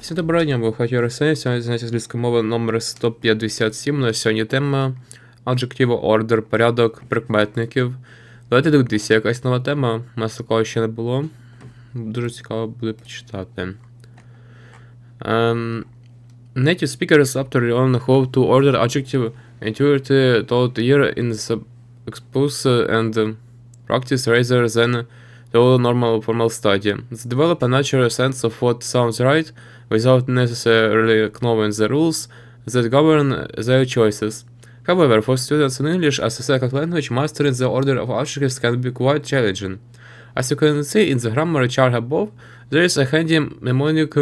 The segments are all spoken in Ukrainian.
Всім доброго дня, ви хотів Арсеній, сьогодні заняття англійської мови номер 157. На сьогодні тема Adjective Order, порядок прикметників. Давайте дивитися, якась нова тема, у нас такого ще не було. Дуже цікаво буде почитати. Um, native speakers after learn how to order adjective intuitively taught year in the expose and uh, practice rather than the normal formal study. They develop a natural sense of what sounds right without necessarily knowing the rules that govern their choices. However, for students in English as a second language, mastering the order of adjectives can be quite challenging. As you can see in the grammar chart above, there is a handy mnemonic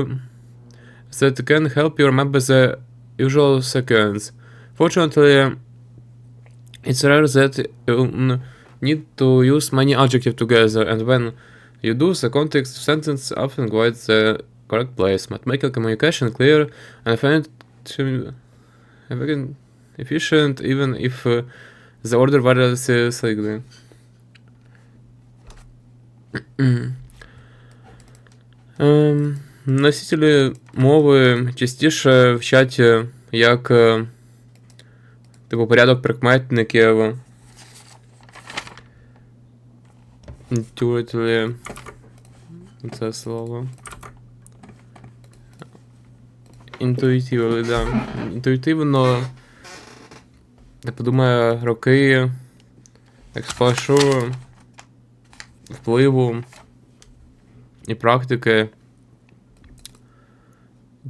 that can help you remember the usual sequence. Fortunately, it's rare that you need to use many adjectives together, and when you do, the context of sentence often guides the correct placement, making communication clear and effective- efficient- efficient even if uh, the order varies uh, slightly. Ем, Носителі мови частіше вчать, е, як е, типу порядок прикметників. Intuitively. Це слово. Інтуїтивно, да. Інтуїтивно. Я подумаю, роки експашу, впливу і практики.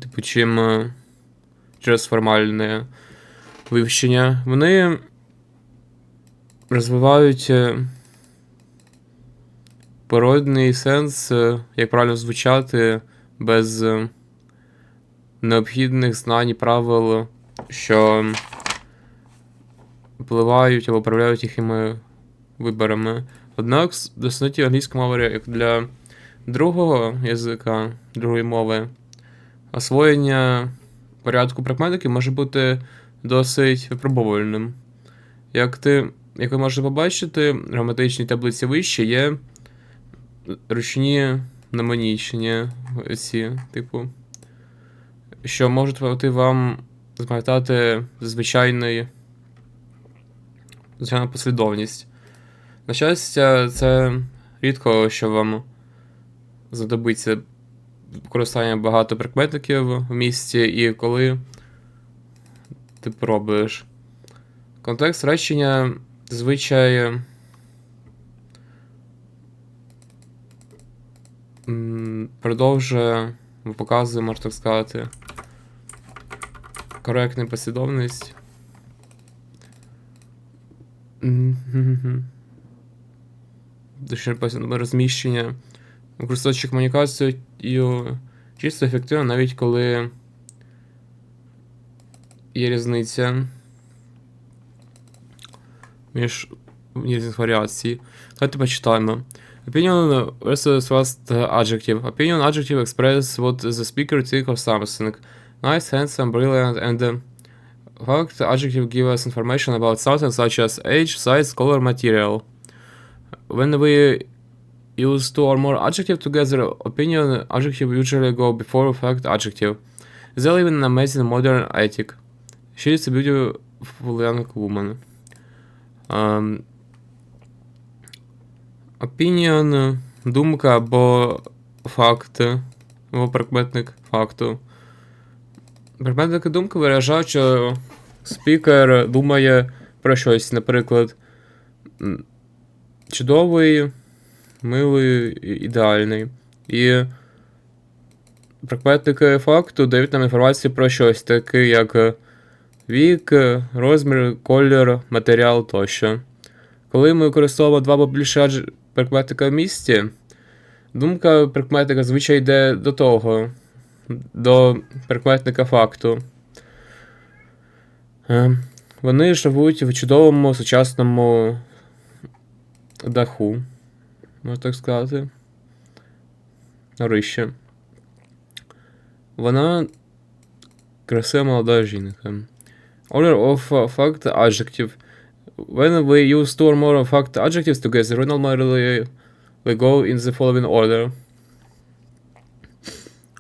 Типу, чим е, через формальне вивчення. Вони розвивають е, породний сенс, е, як правильно звучати без необхідних знань і правил, що впливають або управляють їхніми виборами. Однак доснуті англійської мови як для другого язика, другої мови, освоєння порядку прикметників може бути досить випробовувальним. Як ти, як ви можете побачити, в таблиці вище є ручні наманічення, ці, типу, що можуть допомогти вам запам'ятати звичайний, звичайну послідовність. На щастя, це рідко, що вам знадобиться використання багато прикметників в місті, і коли ти пробуєш. Контекст речення зазвичай продовжує, показує, можна так сказати, коректну послідовність. Пос- розміщення. Використовуючи комунікацію чисто ефективно, навіть коли є різниця між різних варіацій. Давайте почитаємо. Opinion versus first adjective. Opinion adjective express what the speaker think of something. Nice, handsome, brilliant, and uh, fact adjective give us information about something such as age, size, color, material. When we use two or more adjectives together, opinion adjective usually go before fact adjective. They live in an amazing modern attic. She is a beautiful young woman. Um, opinion, думка або факт, або прикметник факту. Прикметники думки виражають, що спікер думає про щось, наприклад, чудовий, милий, ідеальний. І прикметники факту дають нам інформацію про щось, таке як вік, розмір, колір, матеріал тощо. Коли ми використовуємо два або більше прикметника в місті, думка прикметника звичай йде до того, до прикметника факту. Е, Вони живуть в чудовому сучасному даху, можна так сказати. Горище. Вона красива молода жінка. Order of fact adjective. When we use two or more fact adjectives together, normally we go in the following order.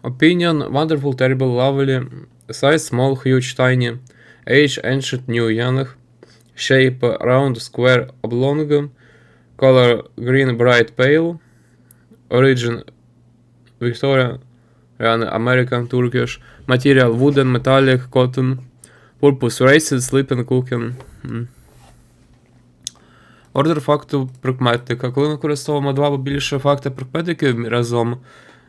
Opinion, wonderful, terrible, lovely. Size, small, huge, tiny. Age, ancient, new, young. Shape, round, square, oblong. Color, green, bright, pale. Origin, Victoria, American, Turkish. Material, wooden, metallic, cotton. Purpose, racing, sleeping, cooking. Ордер факту прикметника. Коли ми використовуємо два або більше факти прикметників разом,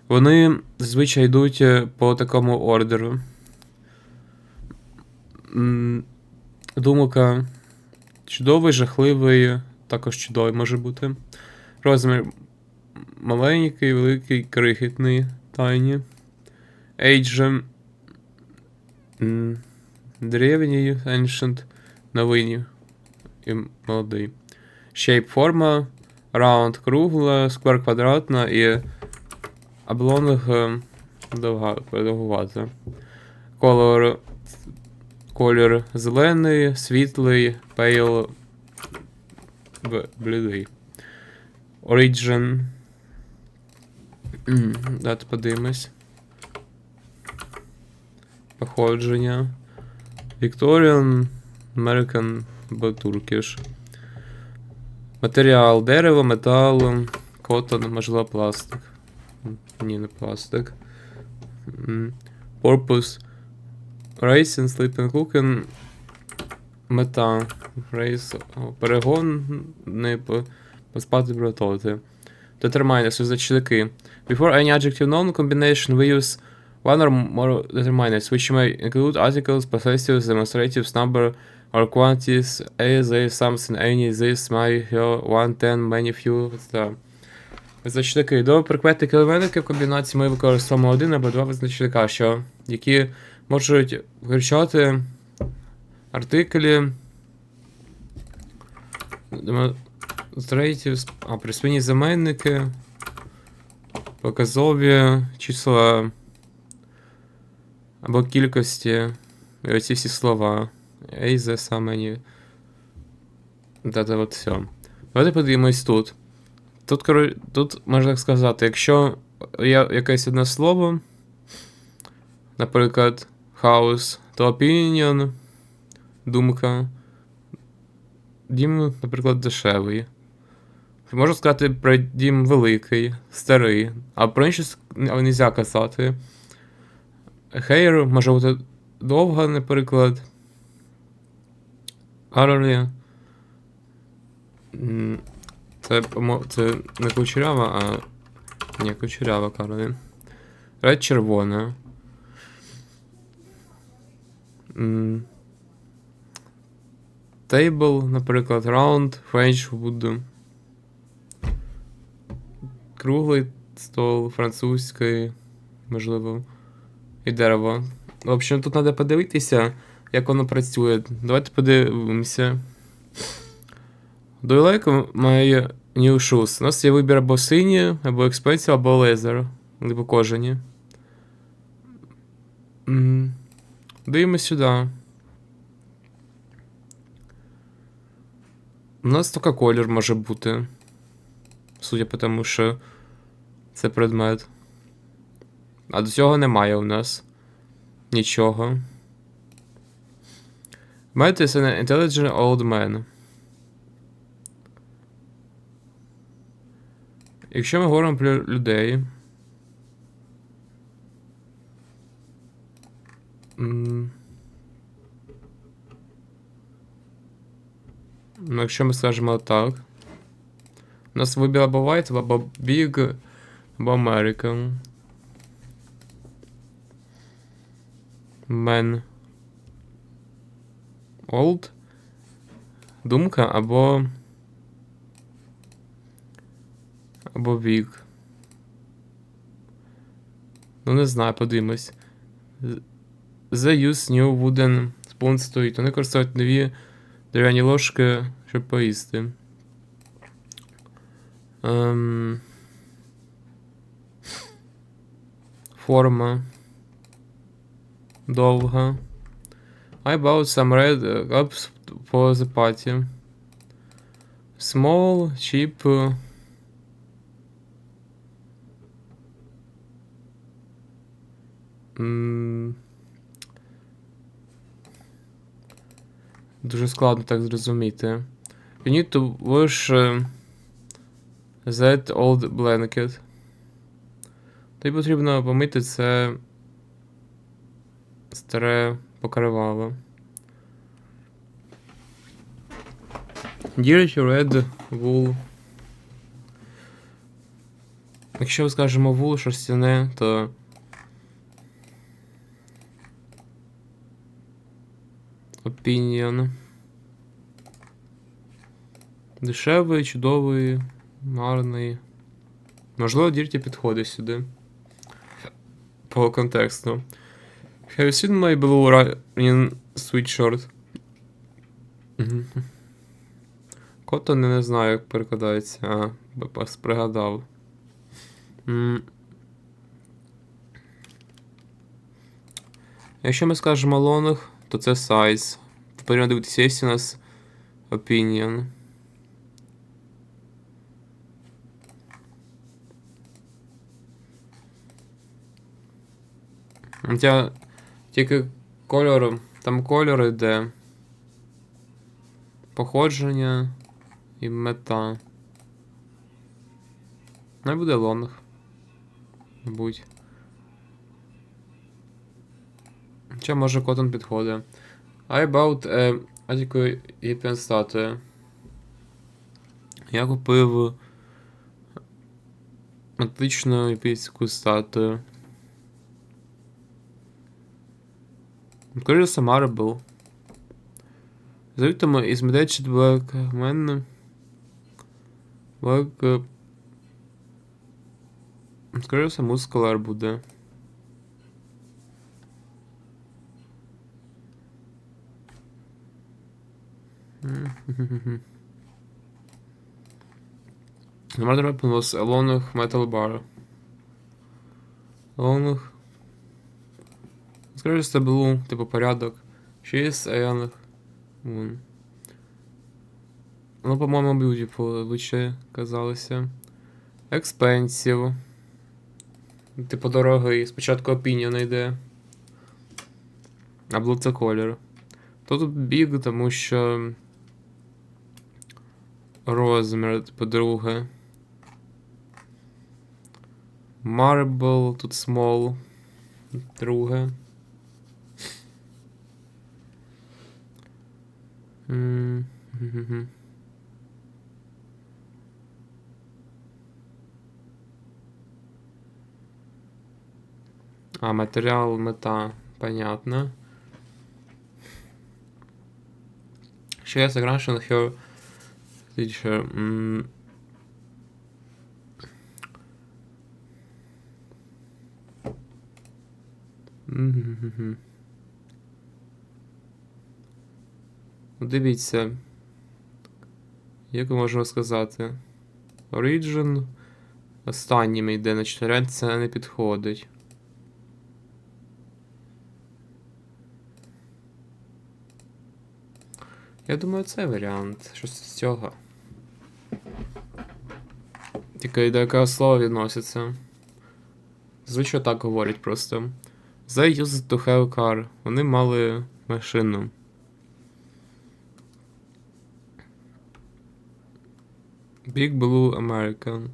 вони зазвичай йдуть е, по такому ордеру. Думка чудовий, жахливий, також чудовий може бути. Розмір маленький, великий, крихітний, тайні. Age древній, ancient, новий і молодий. Shape форма, round кругла, square квадратна і облонг е, продовгувата. Color колір зелений, світлий, б- блідий. Origin. Дати подивимось. Походження. Victorian, American, Turkish. Матеріал дерево, метал, котон, можливо, пластик. М, Ні, не пластик. М, Purpose. Racing, sleeping, cooking. Мета. Рейс. о, Перегон. Не по, поспати братоти. Determiners, визначники. Before any adjective known combination, we use one or more determiners, which may include articles, possessives, demonstratives, number, or quantities, a, they, something, any, this, my, your, one, ten, many, few, etc. Визначники. До прикметники елементики в комбінації ми використовуємо один або два визначника, що, які можуть включати артиклі, demonstratives, а присвійні заменники, показові числа або кількості, і оці всі слова. Some, any. Та це от все. Давайте подивимось тут. Тут, тут можна так сказати, якщо є якесь одне слово, наприклад, house, то opinion, думка. Дім, наприклад, дешевий. Можна сказати про дім великий, старий, а про інші не можна казати. Hair може бути довга, наприклад. Curly. Це, це не кучерява, а. Ні, кучерява Curly. Red червона. Table, наприклад, round, French wood. Круглий стол, французький, можливо, і дерево. В общем, тут треба подивитися, як воно працює. Давайте подивимося. You like my new shoes? У нас є вибір або сині, або expensive, або. Або кожані. М, Дивимось сюди. У нас тільки колір може бути. Судя по тому, що це предмет. А до цього немає у нас нічого. Matt is an intelligent old man. Якщо ми говоримо про людей. Ну, якщо ми скажемо так. У нас вибір або white, або big, або American. Man. Old. Думка або. Або big. Ну, не знаю, подивимось. The use new wooden spoon стоїть. Вони користують нові дерев'яні ложки, щоб поїсти. Ем... Форма. Довга. I bought some red cups for the party. Small, cheap. uh, М, Дуже складно так зрозуміти. You need to wash е, that old blanket. Тобі потрібно помити це старе покривало. Dirty red wool. Якщо скажемо wool шерстяне, то Opinion. Дешевий, чудовий, гарний. Можливо, Дірті підходить сюди. По контексту. Have you seen my blue running sweatshirt? Cotton не знаю, як перекладається. А, пригадав. Якщо ми скажемо long, то це size. Тепер дивитися, є у нас opinion. Хоча тільки кольор, там кольор йде. Походження і мета. Не буде лонг. Мабуть. Чи може Cotton підходить. I bought a Attico Єпіан статуя. Я купив античну єпійську статую. Скоріше Marble. Звідтимо із Medetched Black Man. Black. Скоріше Muscular буде. The murder weapon was a long metal bar. Long. Скажи стабілу, типу порядок. Шість аянах. Вон. Ну, по-моєму, beautiful лучше казалося. Expensive. Типу дорогий. Спочатку opinion йде. А blue це колір. Тут big, тому що. Розмір, по-друге. Marble, тут small. Друге. А, матеріал мета, понятно. She has a crush on her Ну, Дивіться. Як можемо сказати? Origin останнім йде на чотирянь, це не підходить. Я думаю, це варіант. Щось з цього. Тільки до якого слова відноситься. Звичайно так говорять просто. They used to have car. Вони мали машину. Big Blue American.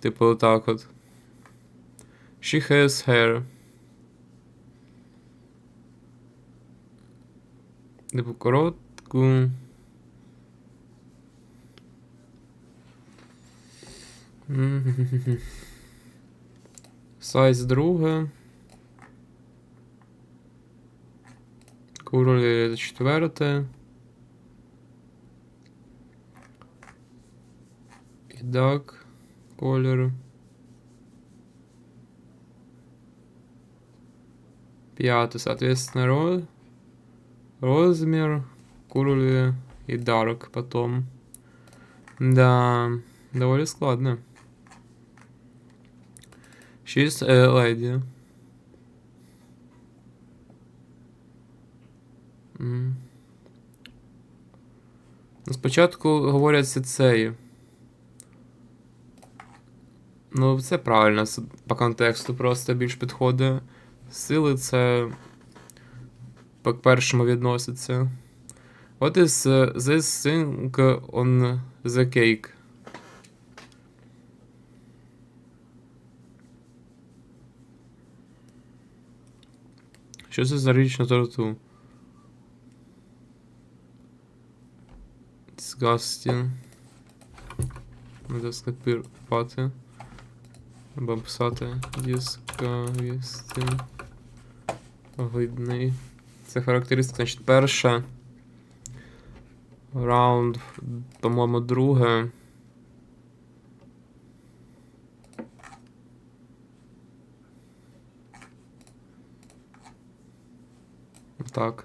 Типу отак от. She has hair. Типу коротку. Сайз друге. Куролі четверте. Ідак. Колір. Пятый, соответственно, ро... размер, курли и дарк потом. Да, довольно складно. She's a lady. Ну, Спочатку говорять цею. Ну, це правильно, с- по контексту просто більш підходить. Сили це по першому відноситься. What is this thing on the cake? Що це за річ на торту? Disgusting. Треба скопірувати. Або писати Disgusting. Огидний. Це характеристика, значить, перша. Раунд, по-моєму, друге. Так.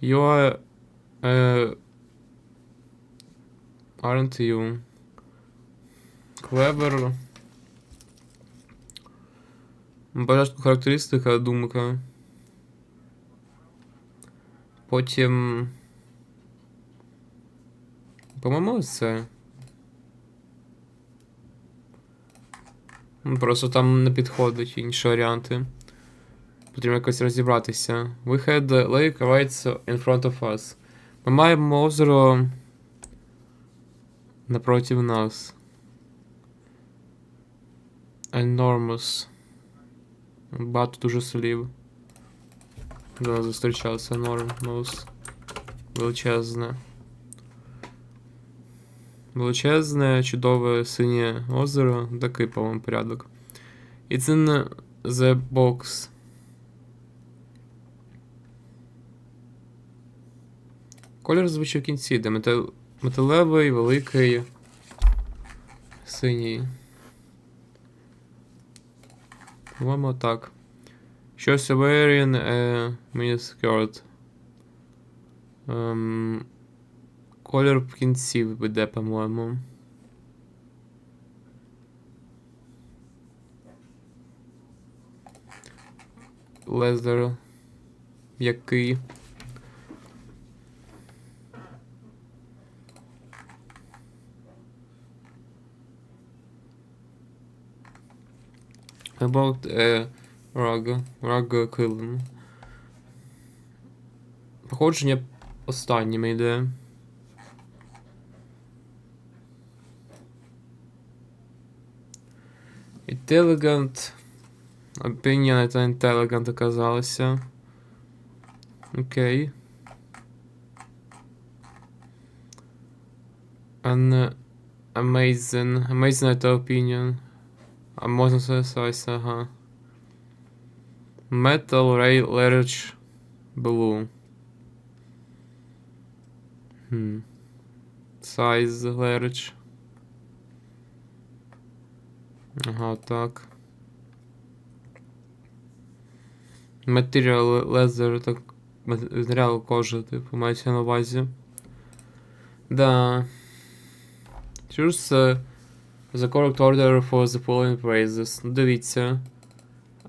You are, uh, aren't you clever? Спочатку характеристика, думка. Потім. По-моєму, це. Просто там не підходить інші варіанти. Потрібно якось розібратися. We had the lake right in front of us. Ми маємо озеро напроти нас. Enormous. Багато дуже слів. До нас зустрічався Enormous. Величезне. Величезне, чудове синє озеро. Такий, по-моєму, порядок. It's in the box. Колір звучить в кінці, де метал... металевий, великий, синій. По-моєму, так. Щось wearing a miniskirt. Колір в кінці буде, по-моєму. Лезер. Який? About a rug. Rug killing. Походження останнім йде. Intelligent. Opinion це intelligent оказалося. Окей. An amazing. Amazing це opinion. А можна сказати, ага. Metal Ray Large Blue. Хм. Size Large. Ага, так. Матеріал лезер, так. Матеріал кожи, типу, мається на увазі. Да. Uh, the correct order for the following phrases. Ну, Дивіться.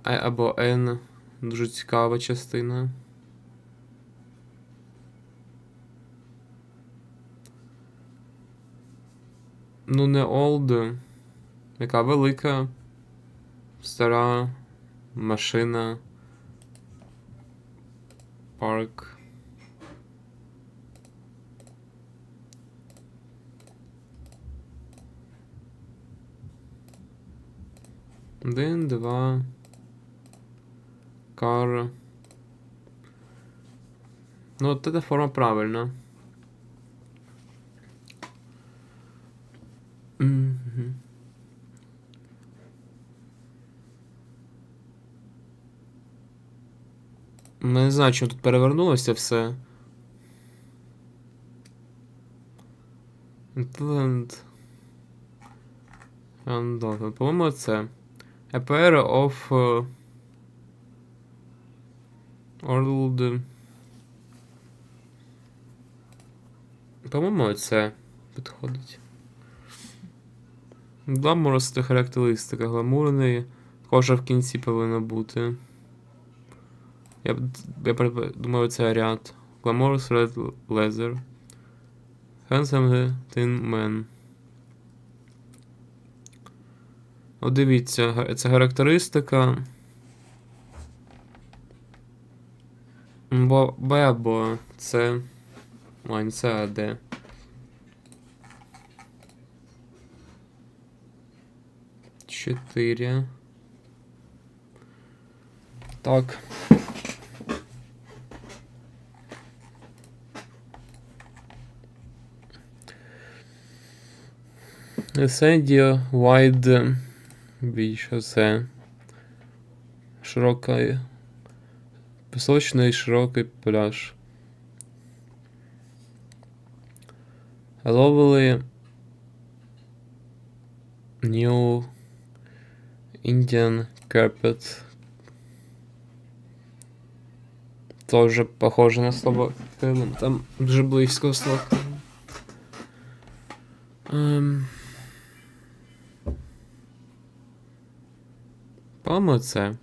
I або N. Дуже цікава частина. Ну, не old. Яка велика, стара машина. Парк. Один, два. Кар. Ну, от эта форма правильна. Ну, Не знаю, чому тут перевернулося все. Intelligent. По-моєму, це. A pair of uh, old... По-моєму, це підходить. Гламурус це характеристика. Гламурний. Кожа в кінці повинна бути. Я, я думаю, це ряд. Glamorous Red Leather. Handsome Thin Man. От дивіться, це характеристика. Бо Б або С. Ой, не С, а Д. Чотири. Так. Сенді wide більше це широка пісочний широкий пляж. Lovely New Indian Carpet. Тоже похоже на килим. Там дуже близько килим. Ем... По-моєму, це.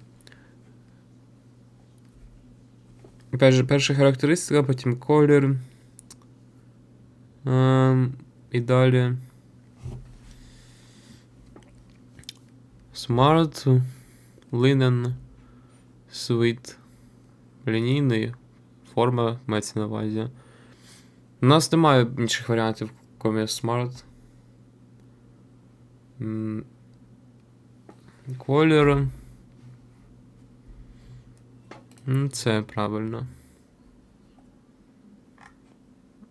Перша характеристика, потім колір. Ем, і далі. Smart, linen, sweet. Лінійний. Форма мається на увазі. У нас немає інших варіантів, крім Smart. М, Колір. Це правильно.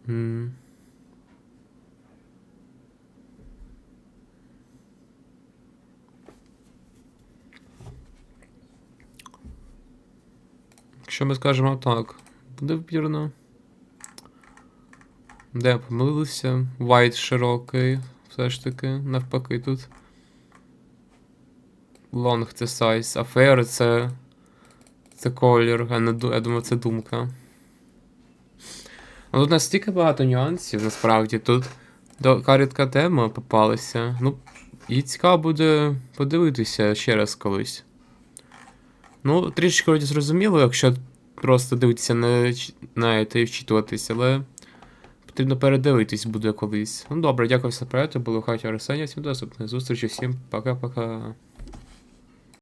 М. Якщо ми скажемо так, буде вірно. Де помилилися? White широкий, все ж таки, навпаки тут. Long це size, а fair це. Це колір, а не я думаю, це думка. Ну тут настільки багато нюансів, насправді. Тут така рідка тема попалася. Ну, і цікаво буде подивитися ще раз колись. Ну, трішечки вроді зрозуміло, якщо просто дивитися на, на це і вчитуватись, але потрібно передивитись буде колись. Ну добре, дякую за перегляд, було в хаті Арсенія, всім до наступної зустрічі, всім пока-пока.